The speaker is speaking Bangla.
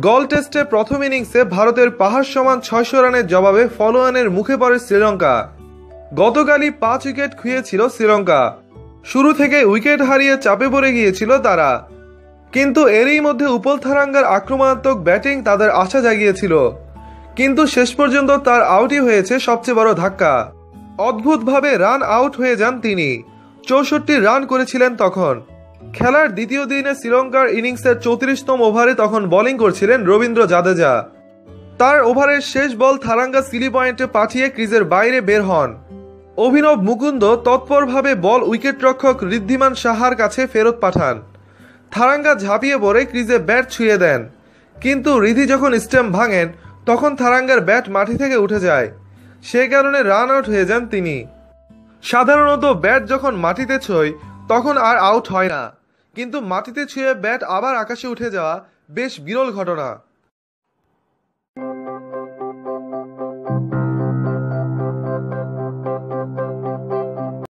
গল টেস্টে প্রথম ইনিংসে ভারতের পাহাড় সমান ছয়শো রানের জবাবে ফলোয়ানের মুখে পড়ে শ্রীলঙ্কা। গতকালই পাঁচ উইকেট খুঁয়েছিল শ্রীলঙ্কা। শুরু থেকে উইকেট হারিয়ে চাপে পড়ে গিয়েছিল তারা। কিন্তু এরই মধ্যে উপল থারাঙ্গার আক্রমণাত্মক ব্যাটিং তাদের আশা জাগিয়েছিল। কিন্তু শেষ পর্যন্ত তার আউটই হয়েছে সবচেয়ে বড় ধাক্কা। অদ্ভুতভাবে রান আউট হয়ে যান তিনি। চৌষট্টি রান করেছিলেন তখন। খেলার দ্বিতীয় দিনে শ্রীলঙ্কার ইনিংসের চৌত্রিশতম ওভারে তখন বোলিং করছিলেন রবীন্দ্র জাদেজা। তার ওভারের শেষ বল থারাঙ্গা সিলি পয়েন্টে পাঠিয়ে ক্রিজের বাইরে বের হন। অভিনব মুকুন্দ তৎপরভাবে বল উইকেটরক্ষক ঋদ্ধিমান সাহার কাছে ফেরত পাঠান। থারাঙ্গা ঝাঁপিয়ে পড়ে ক্রিজে ব্যাট ছুঁয়ে দেন। কিন্তু রিধি যখন স্টেম ভাঙেন, তখন থারাঙ্গার ব্যাট মাটি থেকে উঠে যায়। সে কারণে রান আউট হয়ে যান তিনি। সাধারণত ব্যাট যখন মাটিতে ছোঁয় তখন আর আউট হয় না। কিন্তু মাটিতে ছুঁয়ে ব্যাট আবার আকাশে উঠে যাওয়া বেশ বিরল ঘটনা।